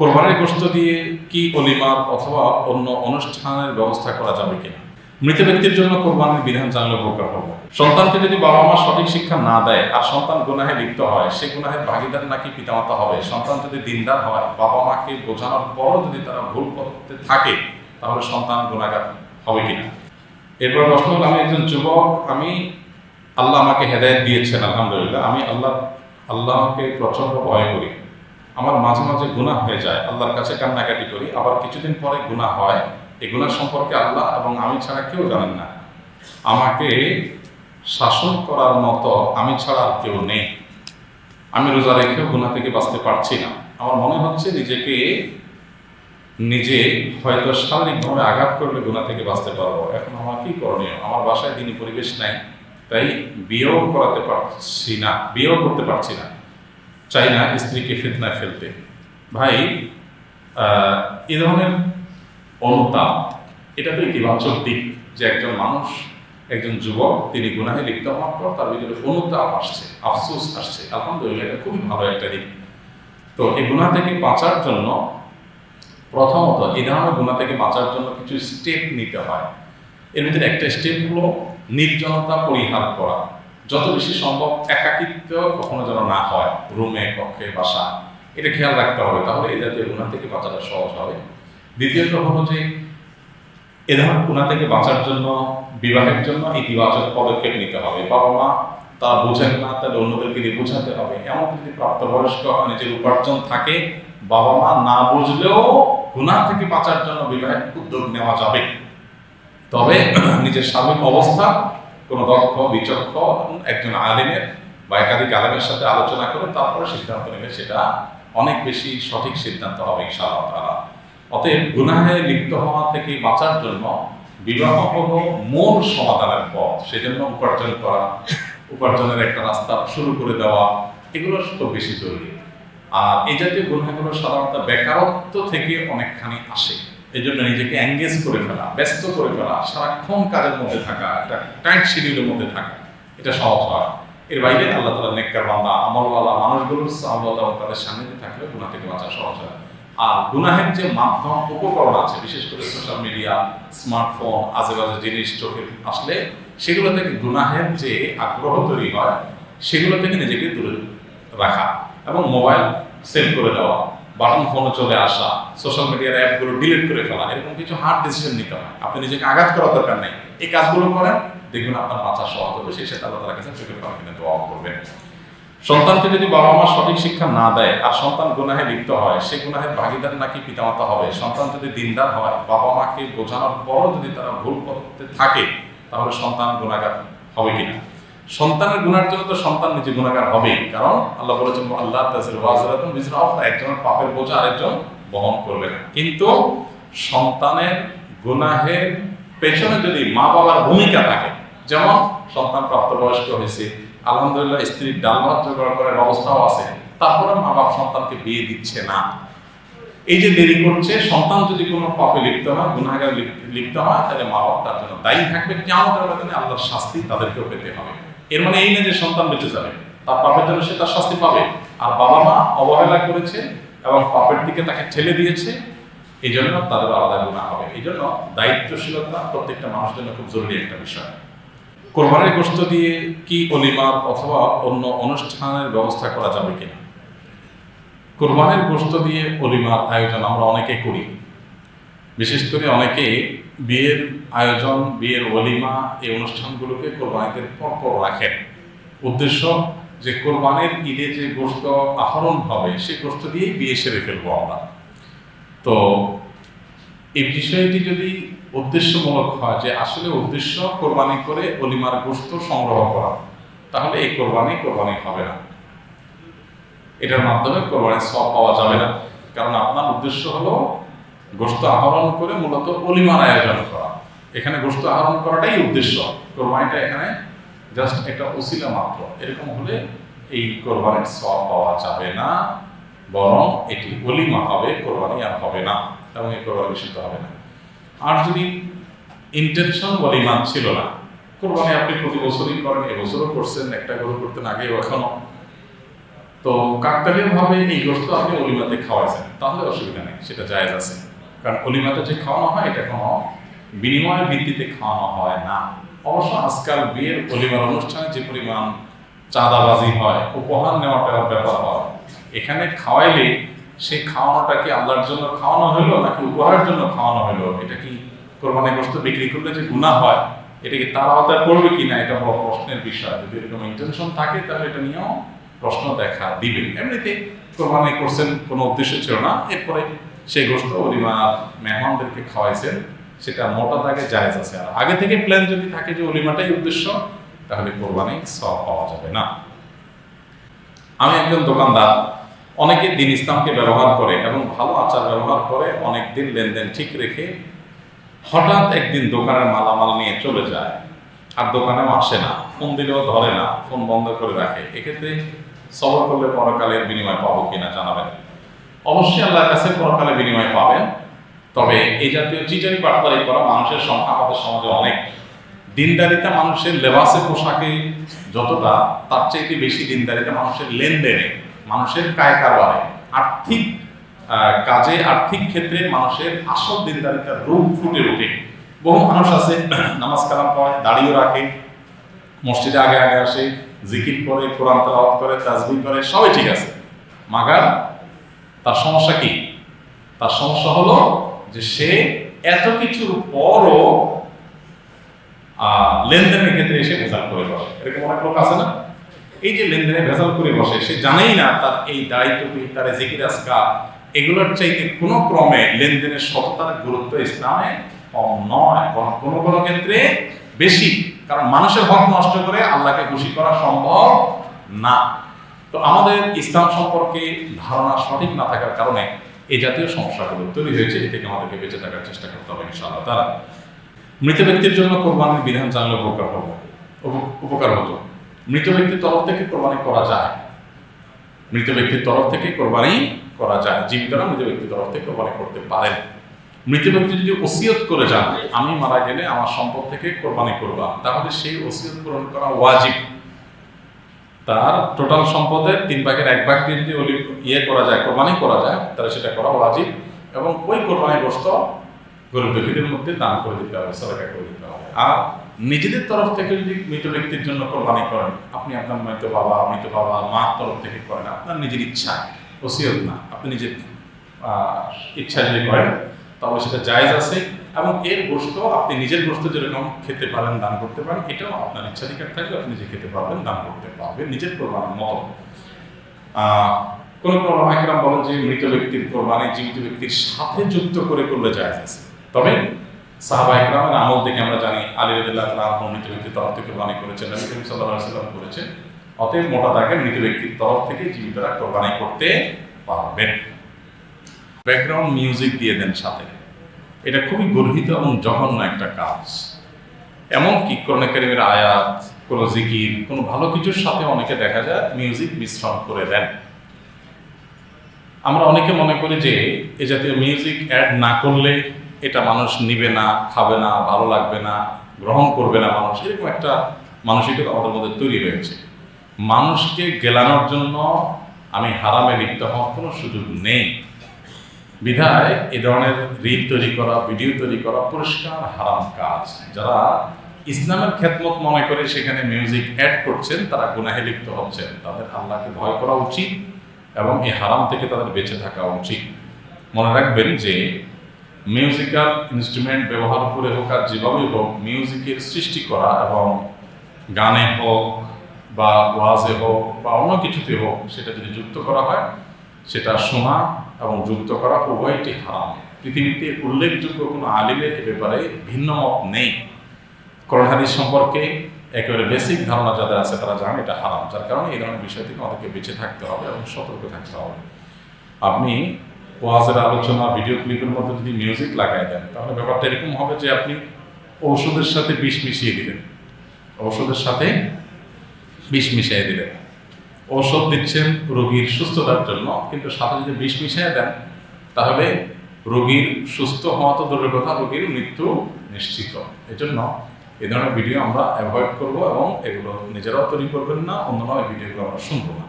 কোরবানির গোস্ত দিয়ে কি অলিমার অথবা অন্য অনুষ্ঠানের ব্যবস্থা করা যাবে কিনা? মৃত ব্যক্তির জন্য কোরবানির বিধান জানলে উপকার হবে। সন্তানকে যদি বাবা মা সঠিক শিক্ষা না দেয় আর সন্তান গুনাহে লিপ্ত হয়, সে গুনাহের ভাগিদার নাকি পিতামাতা হবে? সন্তান যদি দিনদার হয় বাবা মাকে বোঝানোর পরও যদি তারা ভুল করতে থাকে, তাহলে সন্তান গুণাগার হবে কিনা? এরপর প্রশ্ন হলো, আমি একজন যুবক, আমি আল্লাহ আমাকে হেদায়ত দিয়েছেন, আলহামদুলিল্লাহ। আমি আল্লাহ, আল্লাহকে প্রচণ্ড ভয় করি। আমার মাঝে মাঝে গুনাহ হয়ে যায়, আল্লাহর কাছে কান্নাকাটি করি, আবার কিছুদিন পরে গুনাহ হয়। এই গুনাহ সম্পর্কে আল্লাহ এবং আমি ছাড়া কেউ জানেন না। আমাকে শাসন করার মতো আমি ছাড়া আর কেউ নেই। আমি রোজা রেখেও গুনাহ থেকে বাঁচতে পারছি না। আমার মনে হচ্ছে নিজেকে, নিজে হয়তো শারীরিকভাবে আঘাত করলে গুণা থেকে বাঁচতে পারব। এখন আমার কি করণীয়? আমার বাসায় দিনই পরিবেশ নাই, তাই বিয়েও করাতে পারছি না বিয়েও করতে পারছি না। চাই না স্ত্রীকে ফিতনায় ফেলতে। ভাই এ ধরনের অনুতাপ এটা তো ইতিবাচক দিক যে একজন মানুষ, একজন যুবক, তিনি গুনাহে লিপ্ত হওয়ার পর তার ভিতরে অনুতাপ আসছে, আফসোস আসছে। আলহামদুলিল্লাহ, এটা খুবই ভালো একটা দিক। তো এই গুনাহ থেকে বাঁচার জন্য প্রথমত এই ধরনের গুণা থেকে বাঁচার জন্য কিছু স্টেপ নিতে হয়। এর ভিতরে একটা স্টেপ হলো নির্জনতা পরিহার করা। যত বেশি সম্ভব একাকিত্ব কখনো যেন না হয়, রুমে, কক্ষে বাসা এটা খেয়াল রাখতে হবে। তাহলে এই জাতীয় গুণা থেকে বাঁচাটা সহজ হবে। দ্বিতীয়ত হলো যে, এ ধরনের গুণা থেকে বাঁচার জন্য, বিবাহের জন্য ইতিবাচক পদক্ষেপ নিতে হবে। বাবা মা তা বোঝেন না, তাহলে অন্যদেরকে দিয়ে বোঝাতে হবে। এমন যদি প্রাপ্তবয়স্ক নিজের উপার্জন থাকে, বাবা মা না বুঝলেও গুণা থেকে বাঁচার জন্য বিবাহের উদ্যোগ নেওয়া যাবে। তবে নিজের স্বাভাবিক অবস্থা কোনো দক্ষ বিচক্ষ একজন আলেমের বা একাধিক আলেমের সাথে আলোচনা করে তারপরে সিদ্ধান্ত নেবে সেটা অনেক বেশি সঠিক সিদ্ধান্ত হবে ইনশাআল্লাহ তাআলা। অতএব গুনাহে লিপ্ত হওয়া থেকে বাঁচার জন্য বিবাহ হলো মূল সমাধানের পথ। সেজন্য উপার্জন করা, উপার্জনের একটা রাস্তা শুরু করে দেওয়া, এগুলো খুব বেশি জরুরি। আর এই জাতীয় গুণাগুলো সাধারণত বেকারত্ব থেকে অনেকখানি আসে। এই জন্য নিজেকে এঙ্গেজ করে ফেলা, ব্যস্ত করে ফেলা, সারাক্ষণ কাজের মধ্যে থাকা, একটা টাইট শিডিউলের মধ্যে থাকা, এটা সহজ হয়। এর বাইরে আল্লাহ তালা নেককার বান্দা, আমলওয়ালা মানুষগুলোর সাহবত তাদের সান্নিধ্যে থাকলে গুণা থেকে বাঁচা সহজ হয়। আর গুনাহের যে মাধ্যম, উপকরণ আছে, বিশেষ করে সোশ্যাল মিডিয়া স্মার্টফোন আজে বাজে জিনিস চোখে আসলে, সেগুলো থেকে গুনাহের যে আগ্রহ তৈরি হয়, সেগুলো থেকে নিজেকে দূরে রাখা এবং মোবাইল সেভ করে দেওয়া। বাটন ফোনে চলে আসা সোশ্যাল মিডিয়ার অ্যাপগুলো ডিলিট করে ফেলা, এরকম কিছু হার্ড ডিসিশন নিতে হয়। আপনি নিজেকে আঘাত করার দরকার নেই। এই কাজগুলো করেন, দেখবেন আপনার বাঁচা সহজ হবে সেই সাথে আল্লাহ তালার কাছে চোখের পাওয়া কিনে দোয়া করবেন সন্তানকে যদি বাবা মা সঠিক শিক্ষা না দেয় আর সন্তান গুনাহে লিপ্ত হয়, সে গুনাহের ভাগিদার নাকি পিতামাতা হবে? সন্তান যদি দিনদার হয় বাবা মাকে বোঝানোর পরও যদি তারা ভুল করতে থাকে, তাহলে সন্তান গুণাগার হবে কিনা? সন্তানের গুণার জন্য তো সন্তান নিজে গুণাগার হবেই। কারণ আল্লাহ বলেছেন, আল্লাহ একজনের পাপের বোঝা আরেকজন বহন করবে না। কিন্তু সন্তানের গুনাহের পেছনে যদি মা বাবার ভূমিকা থাকে, যেমন সন্তান প্রাপ্তবয়স্ক হয়েছে, আলহামদুলিল্লাহ স্ত্রীর ডাল ভাত জোগাড় করার অবস্থাও আছে, তারপরে মা বাপ সন্তানকে বিয়ে দিচ্ছে না। এই যে দেরি করছে, সন্তান যদি কোনো পাপে লিপ্ত হয় গুণাগার লিপ্ত হয়, তাহলে মা বাপ তার জন্য দায়ী থাকবে। কেমন আল্লাহর শাস্তি তাদেরকেও পেতে হবে। এর মানে এই না যে সন্তান বেঁচে যাবে। তার পাপের জন্য সে তার শাস্তি পাবে। আর বাবা মা অবহেলা করেছে এবং পাপের দিকে তাকে ঠেলে দিয়েছে, এই জন্য তাদের আলাদা গুণা হবে। এই জন্য দায়িত্বশীলতা প্রত্যেকটা মানুষের জন্য খুব জরুরি একটা বিষয়। কোরবানির গোস্ত দিয়ে কি অলিমার অথবা অন্য অনুষ্ঠানের ব্যবস্থা করা যাবে কিনা? কোরবানির গোস্ত দিয়ে অলিমার আয়োজন আমরা অনেকে করি। বিশেষ করে অনেকে বিয়ের আয়োজন, বিয়ের অলিমা এই অনুষ্ঠানগুলোকে কোরবানিদের পরপর রাখেন। উদ্দেশ্য যে কোরবানির ঈদে যে গোস্ত আহরণ হবে, সেই গোস্ত দিয়েই বিয়ে সেরে ফেলব আমরা। তো এই বিষয়টি যদি উদ্দেশ্যমূলক হয় যে আসলে উদ্দেশ্য কোরবানি করে অলিমার গোস্ত সংগ্রহ করা, তাহলে এই কোরবানি কোরবানি হবে না। এটার মাধ্যমে কোরবানির সব পাওয়া যাবে না। কারণ আপনার উদ্দেশ্য হলো গোস্ত আহরণ করে মূলত অলিমার আয়োজন করা। এখানে গোস্ত আহরণ করাটাই উদ্দেশ্য। কোরবানিটা এখানে জাস্ট একটা উসিলা মাত্র। এরকম হলে এই কোরবানির সব পাওয়া যাবে না, বরং এটি অলিমা হবে, কোরবানি আর হবে না, এবং এই কোরবানি নিষিদ্ধ হবে না। আর যদি ইন্টেনশন অলিমা ছিল না, কোরবানি আপনি প্রতি বছরই করেন এবছরও করছেন, একটা গরু করতেন আগেও এখনও। তো কাকতালীয় ভাবে এই গোস্ত আপনি অলিমাতে খাওয়াইছেন, তাহলে অসুবিধা নেই, সেটা জায়েজ আছে। কারণ অলিমাতে যে খাওয়ানো হয়, এটা কোনো বিনিময় ভিত্তিতে খাওয়ানো হয় না। অবশ্য আজকাল বিয়ের অলিমার অনুষ্ঠানে যে পরিমাণ চাঁদাবাজি হয়, উপহার নেওয়াটার ব্যাপার হয়। এখানে খাওয়াইলে সেই খাওয়ানোটা কি আল্লাহর জন্য খাওয়ানো হলো নাকি উপহারের জন্য খাওয়ানো হলো এটা কি কোরবানি গোস্ত বিক্রি করলে যে গুণা হয়, এটা কি তার আওতায় পড়বে কিনা, এটা বড় প্রশ্নের বিষয়। যদি এরকম ইন্টেনশন থাকে, তাহলে এটা নিয়েও প্রশ্ন দেখা দিবে। এমনিতে কোরবানি করছেন কোনো উদ্দেশ্য ছিল না, এরপরে সেই গোস্ত অলিমার মেহমানদেরকে খাওয়াইছেন, সেটা মোটা দাগে জায়েজ আছে। আর আগে থেকে প্ল্যান যদি থাকে যে অলিমাটাই উদ্দেশ্য, তাহলে কোরবানি সব পাওয়া যাবে না। আমি একজন দোকানদার, অনেকে দিন ইসলামকে ব্যবহার করে এবং ভালো আচার ব্যবহার করে অনেক দিন লেনদেন ঠিক রেখে হঠাৎ একদিন দোকানের মালামাল নিয়ে চলে যায়, আর দোকানেও আসে না, ফোন দিলেও ধরে না, ফোন বন্ধ করে রাখে। এক্ষেত্রে সবর করলে পরকালের বিনিময় পাবো কিনা জানাবেন। অবশ্যই আল্লাহর কাছে পরকালে বিনিময় পাবেন। তবে এই জাতীয় চিটারি পাটপারি করা মানুষের সংখ্যা আমাদের সমাজে অনেক। দিনদারিতা মানুষের লেবাসে পোশাকে যতটা, তার চাইতে বেশি দিনদারিতা মানুষের লেনদেনে, মানুষের কায় কারবারে আর্থিক কাজে, আর্থিক ক্ষেত্রে মানুষের আসল দিনদারিতার রূপ ফুটে ওঠে। বহু মানুষ আছে, নামাজ কালাম পড়ে, দাড়িও রাখে, মসজিদে আগে আগে আসে, জিকির করে, কোরআন তেলাওয়াত করে, তাজবি করে, সবই ঠিক আছে। মাগার তার সমস্যা কি? তার সমস্যা হলো যে সে এত কিছুর পরও লেনদেনের ক্ষেত্রে এসে ভেজাল করে বসে। এরকম অনেক লোক আছে না? এই যে লেনদেনে ভেজাল করে বসে, সে জানেই না তার এই দায়িত্ব তার জিকির আজকার, এগুলোর চাইতে কোনো ক্রমে লেনদেনের সততার গুরুত্ব ইসলামে কম নয়। কোনো কোনো ক্ষেত্রে বেশি। কারণ মানুষের হক নষ্ট করে আল্লাহকে খুশি করা সম্ভব না। তো আমাদের ইসলাম সম্পর্কে ধারণা সঠিক না থাকার কারণে এই জাতীয় সমস্যাগুলো তৈরি হয়েছে, এ থেকে আমাদেরকে বেঁচে থাকার চেষ্টা করতে হবে ইনশাআল্লাহ। তারা মৃত ব্যক্তির জন্য কোরবানির বিধান জানলে উপকার হবে উপকার হতো। মৃত ব্যক্তির তরফ থেকে কোরবানি করা যায়। মৃত ব্যক্তির তরফ থেকে কোরবানি করা যায়। জীবিতরা মৃত ব্যক্তির তরফ থেকে কোরবানি করতে পারেন। মৃত ব্যক্তি যদি ওসিয়ত করে যান, আমি মারা গেলে আমার সম্পদ থেকে কোরবানি করবা, তাহলে সেই ওসিয়ত পূরণ করা ওয়াজিব। তার টোটাল সম্পদের তিন ভাগের এক ভাগ দিয়ে যদি অলি ইয়ে করা যায়, কোরবানি করা যায়, তাহলে সেটা করা ওয়াজিব এবং ওই কোরবানি গোস্ত গরিব ব্যক্তিদের মধ্যে দান করে দিতে হবে সরকার করে দিতে হবে। আর নিজেদের তরফ থেকে যদি মৃত ব্যক্তির জন্য কোরবানি করেন, আপনি আপনার মৃত বাবা মৃত বাবা, মার তরফ থেকে করেন, আপনার নিজের ইচ্ছা, ওসিয়ত না, আপনি নিজের ইচ্ছা যদি করেন, তাহলে সেটা জায়েজ আছে। এবং এর গোস্ত আপনি নিজের গোস্ত যেরকম খেতে পারেন, দান করতে পারেন, এটাও আপনার ইচ্ছাধিকার থাকলে আপনি নিজে খেতে পারবেন, দান করতে পারবেন, নিজের কোরবানির মতো। কোন কোন ওলামাইকরাম বলেন যে মৃত ব্যক্তির কোরবানি জীবিত ব্যক্তির সাথে যুক্ত করে করলে জায়েজ আছে। তবে সাহাবা একরামের আমল থেকে আমরা জানি, আলী রদুল্লাহ তালাহ মৃত ব্যক্তির তরফ থেকে কোরবানি করেছেন, নবী করিম সাল্লাহ সাল্লাম করেছেন। অতএব মোটা দাগে মৃত ব্যক্তির তরফ থেকে জীবিতরা কোরবানি করতে পারবেন। ব্যাকগ্রাউন্ড মিউজিক দিয়ে দেন সাথে। এটা খুবই গর্হিত এবং জঘন্য একটা কাজ। এমনকি কোরআন কারিমের আয়াত, কোনো জিকির, কোনো ভালো কিছুর সাথে অনেকে দেখা যায় মিউজিক মিশ্রণ করে দেন। আমরা অনেকে মনে করি যে, এ জাতীয় মিউজিক অ্যাড না করলে এটা মানুষ নিবে না, খাবে না, ভালো লাগবে না, গ্রহণ করবে না মানুষ। এরকম একটা মানসিকতা আমাদের মধ্যে তৈরি হয়েছে। মানুষকে গেলানোর জন্য আমি হারামে লিপ্ত হওয়ার কোনো সুযোগ নেই। বিধায় এ ধরনের রিল তৈরি করা, ভিডিও তৈরি করা পরিষ্কার হারাম কাজ। যারা ইসলামের খেদমত মনে করে সেখানে মিউজিক অ্যাড করছেন, তারা গুনাহে লিপ্ত হচ্ছেন। তাদের আল্লাহকে ভয় করা উচিত এবং এই হারাম থেকে তাদের বেঁচে থাকা উচিত। মনে রাখবেন যে মিউজিক্যাল ইনস্ট্রুমেন্ট ব্যবহার করে হোক আর যেভাবেই হোক, মিউজিকের সৃষ্টি করা এবং গানে হোক বা ওয়াজে হোক বা অন্য কিছুতে হোক, সেটা যদি যুক্ত করা হয় সেটা শোনা এবং যুক্ত করা উভয়টি হারাম। পৃথিবীতে উল্লেখযোগ্য কোনো আলিমের এ ব্যাপারে ভিন্ন মত নেই করোনাহারিস সম্পর্কে একেবারে বেসিক ধারণা যাদের আছে তারা জানে এটা হারাম। যার কারণে এই ধরনের বিষয় থেকে আমাদেরকে বেঁচে থাকতে হবে এবং সতর্ক থাকতে হবে। আপনি ওয়াজের আলোচনা ভিডিও ক্লিপের মধ্যে যদি মিউজিক লাগাই দেন, তাহলে ব্যাপারটা এরকম হবে যে আপনি ঔষধের সাথে বিষ মিশিয়ে দিলেন। ঔষধের সাথে বিষ মিশিয়ে দিলেন। ঔষধ দিচ্ছেন রোগীর সুস্থতার জন্য, কিন্তু সাথে যদি বিষ মিশিয়ে দেন, তাহলে রোগীর সুস্থ হওয়া তো দূরের কথা, রোগীর মৃত্যু নিশ্চিত। এজন্য এই ধরনের ভিডিও আমরা অ্যাভয়েড করব এবং এগুলো নিজেরাও তৈরি করবেন না অন্যরাও এই ভিডিওগুলো আমরা শুনব না।